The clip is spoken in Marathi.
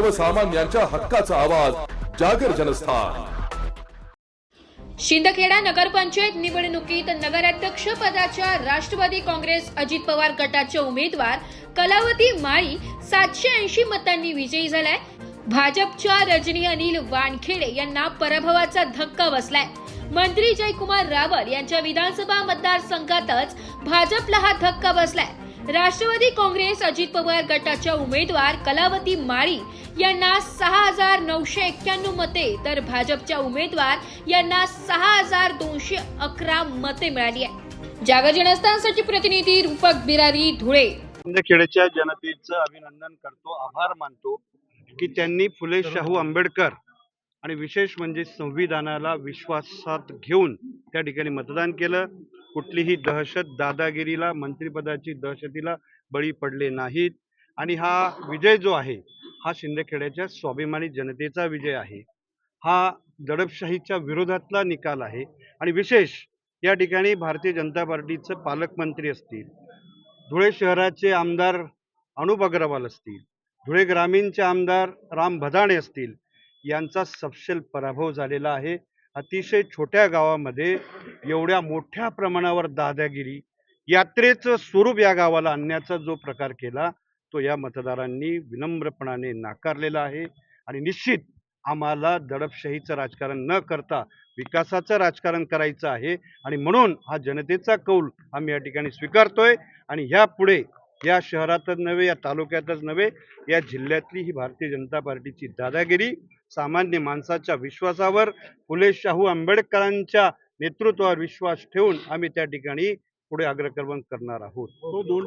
सर्वसामान्यांच्या हक्काचा आवाज जागर जनस्थान. शिंदखेडा नगरपंचायत निवडणुकीत नगराध्यक्ष पदाच्या राष्ट्रवादी काँग्रेस अजित पवार गटाचे उमेदवार कलावती माळी सातशे ऐंशी मतांनी विजयी झालाय. भाजपच्या रजनी अनिल वानखेडे यांना पराभवाचा धक्का बसलाय. मंत्री जयकुमार रावल यांच्या विधानसभा मतदारसंघातच भाजपला हा धक्का बसलाय. राष्ट्रवादी काँग्रेस अजित पवार गटाच्या उमेदवार कलावती माळी यांना सहा हजार नऊशे एक्क्याण्णव मते. तर भाजपच्या उमेदवार यांना सहा हजार दोनशे अकरा मते मिळाली आहे जागर जनस्थानसाठी प्रतिनिधी रूपक बिरारी धुळे. शिंदखेडच्या जनतेचं अभिनंदन करतो आभार मानतो की त्यांनी फुले शाहू आंबेडकर आणि विशेष म्हणजे संविधानाला विश्वासात घेऊन त्या ठिकाणी मतदान केलं. कुठलीही दहशत दादागिरीला मंत्रिपदाची दहशतीला बळी पडले नाहीत. आणि हा विजय जो आहे हा शिंदेखेड्याच्या स्वाभिमानी जनतेचा विजय आहे. हा दडपशाहीच्या विरोधातला निकाल आहे आणि विशेष या ठिकाणी भारतीय जनता पार्टीचं पालकमंत्री असतील धुळे शहराचे आमदार अनुप अग्रवाल असतील धुळे ग्रामीणचे आमदार राम भदाणे असतील यांचा सपशेल पराभव झालेला आहे. अतिशय छोट्या गावामध्ये एवढ्या मोठ्या प्रमाणावर दादागिरी यात्रेचं स्वरूप या गावाला आणण्याचा जो प्रकार केला तो या मतदारांनी विनम्रपणाने नाकारलेला आहे. आणि निश्चित आम्हाला दडपशाहीचं राजकारण न करता विकासाचं राजकारण करायचं आहे. आणि म्हणून हा जनतेचा कौल आम्ही या ठिकाणी स्वीकारतोय. आणि ह्यापुढे या शहरातच नव्हे या तालुक्यातच नव्हे या जिल्ह्यातली ही भारतीय जनता पार्टीची दादागिरी सामान्य माणसाच्या विश्वासावर फुले शाहू आंबेडकरांच्या नेतृत्वावर विश्वास ठेवून आम्ही त्या ठिकाणी पुढे अग्रक्रमण करणार आहोत.